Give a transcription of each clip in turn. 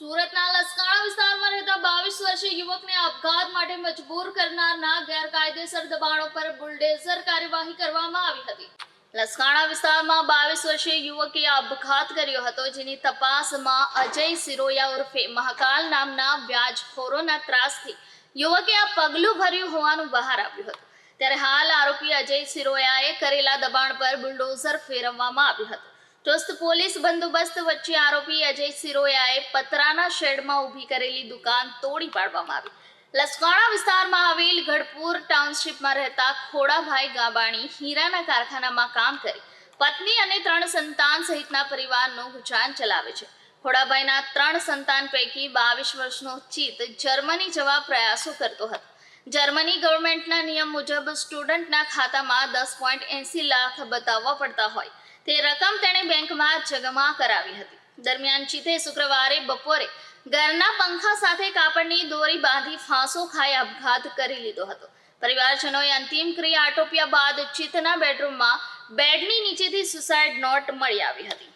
સુરતના લસકાણા વિસ્તારમાં રહેતા બાવીસ વર્ષીય યુવકને આપઘાત માટે મજબૂર કરનારના ગેરકાયદેસર દબાણો પર બુલડેઝર કાર્યવાહી કરવામાં આવી હતી. લસકાણા વિસ્તારમાં બાવીસ વર્ષીય યુવકે આપઘાત કર્યો હતો, જેની તપાસમાં અજય સિરોયા ઉર્ફે મહાકાલ નામના વ્યાજખોરોના ત્રાસથી યુવકે આ પગલું ભર્યું હોવાનું બહાર આવ્યું હતું. ત્યારે હાલ આરોપી અજય સિરોયાએ કરેલા દબાણ પર બુલડોઝર ફેરવવામાં આવ્યું હતું. ચુસ્ત પોલીસ બંદોબસ્ત વચ્ચે આરોપી અજય સિરોયાએ પતરાના શેડમાં ઊભી કરેલી દુકાન તોડી પાડવામાં આવી. લસકાણા વિસ્તારમાં આવેલ ગઢપુર ટાઉનશીપમાં રહેતા ખોડાભાઈ ગાબાણી હીરાના કારખાનામાં કામ કરી પત્ની અને ત્રણ સંતાન સહિતના પરિવારનું ગુજરાન ચલાવે છે. ખોડાભાઈના ત્રણ સંતાન પૈકી બાવીસ વર્ષનો ચિત જર્મની જવા પ્રયાસો કરતો હતો. જર્મની ગવર્મેન્ટના નિયમ મુજબ સ્ટુડન્ટના ખાતામાં દસ પોઈન્ટ એંસી લાખ બતાવવા પડતા હોય. તે રકમ તેણે બેંકમાં જમા કરાવી હતી. દરમિયાન ચિતે શુક્રવારે બપોરે ઘરના પંખા સાથે કાપડની દોરી બાંધી ફાંસો ખાઈ આપઘાત કરી લીધો હતો. પરિવારજનોએ અંતિમ ક્રિયા આટોપ્યા બાદ ચિતના બેડરૂમમાં બેડની નીચેથી સુસાઇડ નોટ મળી આવી હતી.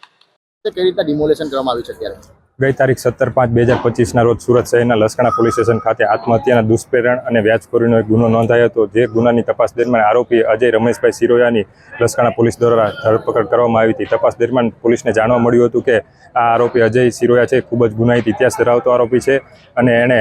કેવી રીતે ડિમોલેશન કરવામાં આવ્યું છે અત્યારે? ગઈ તારીખ સત્તર પાંચ બે હજાર પચીસના રોજ સુરત શહેરના લસકણા પોલીસ સ્ટેશન ખાતે આત્મહત્યાના દુષ્પ્રેરણ અને વ્યાજખોરીનો એક ગુનો નોંધાયો હતો, જે ગુનાની તપાસ દરમિયાન આરોપી અજય રમેશભાઈ સિરોયાની લસકણા પોલીસ દ્વારા ધરપકડ કરવામાં આવી હતી. તપાસ દરમિયાન પોલીસને જાણવા મળ્યું હતું કે આ આરોપી અજય સિરોયા છે, ખૂબ જ ગુનાહિત ઇતિહાસ ધરાવતો આરોપી છે અને એણે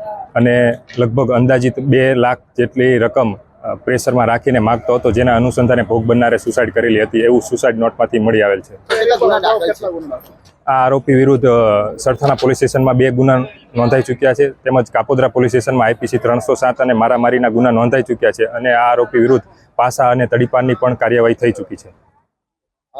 અને લગભગ અંદાજિત બે લાખ જેટલી રકમ પ્રેશરમાં રાખીને માગતો હતો જેના અનુસંધાને ભોગ બનનારે સુસાઇડ કરેલી હતી એવું સુસાઇડ નોટમાંથી મળી આવેલ છે. આ આરોપી વિરુદ્ધ અ, સરથાણા પોલીસ સ્ટેશનમાં બે ગુના નોંધાઈ ચૂક્યા છે તેમજ કાપોદ્રા પોલીસ સ્ટેશનમાં આઈપીસી ત્રણસો સાત અને મારામારીના ગુના નોંધાઈ ચૂક્યા છે અને આ આરોપી વિરુદ્ધ પાસા અને તડીપારની પણ કાર્યવાહી થઈ ચૂકી છે.